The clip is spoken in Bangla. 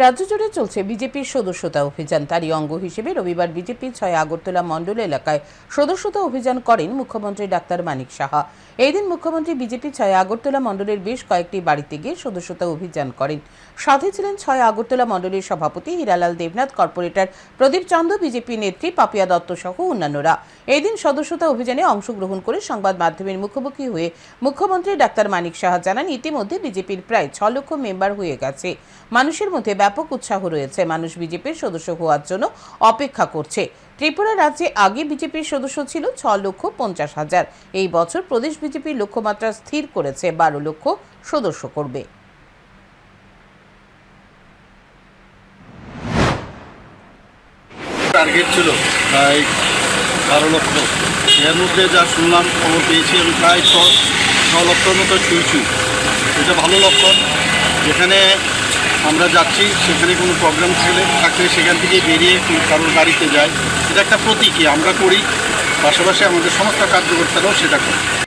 রাজ্য জুড়ে চলছে বিজেপির সদস্যতা অভিযান। তারই অঙ্গ হিসেবে রবিবার বিজেপি ছয় আগরতলা মণ্ডল এলাকায় সদস্যতা অভিযান করেন মুখ্যমন্ত্রী ডাক্তার মানিক সাহা। এই দিন মুখ্যমন্ত্রী বিজেপি ছয় আগরতলা মণ্ডলের বেশ কয়েকটি বাড়িতে গিয়ে সদস্যতা অভিযান করেন। সাথে ছিলেন ছয় আগরতলা মণ্ডলের সভাপতি হীরালাল দেবনাথ, কর্পোরেটর প্রদীপ চন্দ, বিজেপি নেত্রী পাপিয়া দত্ত সহ অন্যান্যরা। এই দিন সদস্যতা অভিযানে অংশগ্রহণ করে সংবাদ মাধ্যমের মুখোমুখি হয়ে মুখ্যমন্ত্রী ডাক্তার মানিক সাহা জানান, ইতিমধ্যে বিজেপির প্রায় ছ লক্ষ মেম্বার হয়ে গেছে। মানুষের মধ্যে ব্যাপক উৎসাহ রয়েছে। মানুষ বিজেপির সদস্য হওয়ার জন্য অপেক্ষা করছে। ত্রিপুরা রাজ্যে আগে বিজেপির সদস্য ছিল ছ লক্ষ পঞ্চাশ হাজার। এই বছর প্রদেশ বিজেপির লক্ষ্যমাত্রা স্থির করেছে, বারো লক্ষ সদস্য করবে। টার্গেট ছিল বারো লক্ষ। এর মধ্যে যা শুনলাম, খবর পেয়েছি আমি প্রায় ছ মতো এটা ভালো লক্ষণ। যেখানে আমরা যাচ্ছি, সেখানে কোনো প্রবলেম থাকলে থাকলে সেখান থেকে বেরিয়ে কারোর গাড়িতে যায় এটা একটা প্রতীকী, আমরা করি। পাশাপাশি আমাদের সমস্ত কার্যকর্তারাও সেটা করে